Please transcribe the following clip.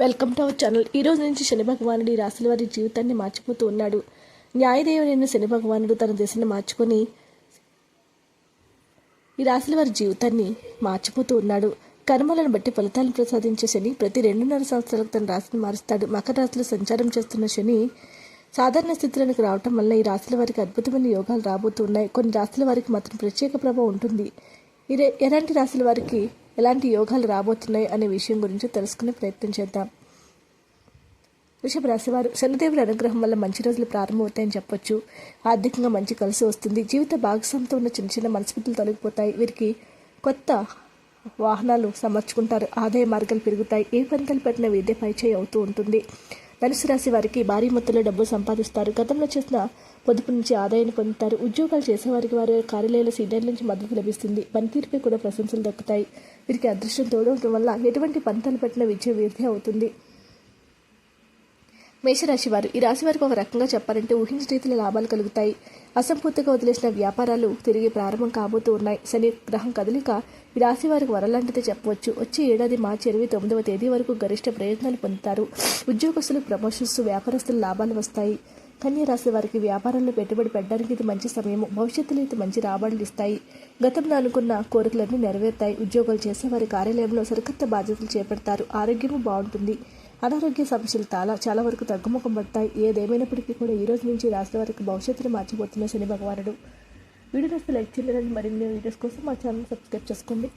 Welcome to our channel. ఈ రోజు నుంచి శని భగవానుడు ఈ రాశుల వారి జీవితాన్ని మార్చిపోతూ ఉన్నాడు. న్యాయదేవుడైన శని భగవానుడు తన దిశను మార్చుకొని ఈ రాశుల వారి జీవితాన్ని మార్చిపోతూ ఉన్నాడు. కర్మలను బట్టి ఫలితాలను ప్రసాదించే శని ప్రతి రెండున్నర సంవత్సరాలకు తన రాశిని మారుస్తాడు. మకర రాశిలో సంచారం చేస్తున్న శని సాధారణ స్థితిలోనికి రావటం వల్ల ఈ రాశుల వారికి అద్భుతమైన యోగాలు రాబోతున్నాయి కొన్ని రాశుల వారికి మాత్రం ప్రత్యేక ప్రభావం ఉంటుంది. ఇదే ఎలాంటి రాశుల వారికి ఎలాంటి యోగాలు రాబోతున్నాయి అనే విషయం గురించి తెలుసుకునే ప్రయత్నం చేద్దాం. వృషభ రాశివారు శనిదేవుడి అనుగ్రహం వల్ల మంచి రోజులు ప్రారంభమవుతాయని చెప్పొచ్చు. ఆర్థికంగా మంచి కలిసి వస్తుంది. జీవిత భాగస్వామితో ఉన్న చిన్న చిన్న మనస్ఫూర్తులు తొలగిపోతాయి. వీరికి కొత్త వాహనాలు సమర్చుకుంటారు. ఆదాయ మార్గాలు పెరుగుతాయి. ఏ పంతలు పెట్టిన విద్య పైచేయి అవుతూ ఉంటుంది. ధనుసు రాశి వారికి భారీ మొత్తంలో డబ్బు సంపాదిస్తారు. గతంలో చేసిన పొదుపు నుంచి ఆదాయాన్ని పొందుతారు. ఉద్యోగాలు చేసేవారికి వారి కార్యాలయాల సీనియర్ నుంచి మద్దతు లభిస్తుంది. పనితీరుపై కూడా ప్రశంసలు దక్కుతాయి. వీరికి అదృష్టం తోడవటం వల్ల ఎటువంటి పంతాలు పెట్టిన విజయం వీర్థి అవుతుంది. మేషరాశి వారు ఈ రాశి వారికి ఒక రకంగా చెప్పాలంటే ఊహించిన రీతిలో లాభాలు కలుగుతాయి. అసంపూర్తిగా వదిలేసిన వ్యాపారాలు తిరిగి ప్రారంభం కాబోతూ ఉన్నాయి. శని గ్రహం కదలిక ఈ రాశి వారికి వరలాంటిదే చెప్పవచ్చు. వచ్చే ఏడాది మార్చి ఇరవై తొమ్మిదవ తేదీ వరకు గరిష్ట ప్రయోజనాలు పొందుతారు. ఉద్యోగస్తులు ప్రమోషన్స్ వ్యాపారస్తులు లాభాలు వస్తాయి. కన్యరాశి వారికి వ్యాపారంలో పెట్టుబడి పెట్టడానికి ఇది మంచి సమయం భవిష్యత్తులో ఇది మంచి రాబడులు ఇస్తాయి. గతంలో అనుకున్న కోరికలన్నీ నెరవేరుతాయి. ఉద్యోగాలు చేసే వారి కార్యాలయంలో సరికొత్త బాధ్యతలు చేపడతారు. ఆరోగ్యము బాగుంటుంది. అనారోగ్య సమస్యలు చాలా చాలా వరకు తగ్గుముఖం పడతాయి. ఏదేమైనప్పటికీ కూడా ఈ రోజు నుంచి రాష్ట్ర వారికి భవిష్యత్తును మార్చిపోతున్న శని భగవానుడు. వీడియో నచ్చితే లైక్ చేయాలని మరిన్ని వీడియోస్ కోసం మా ఛానల్ సబ్స్క్రైబ్ చేసుకోండి.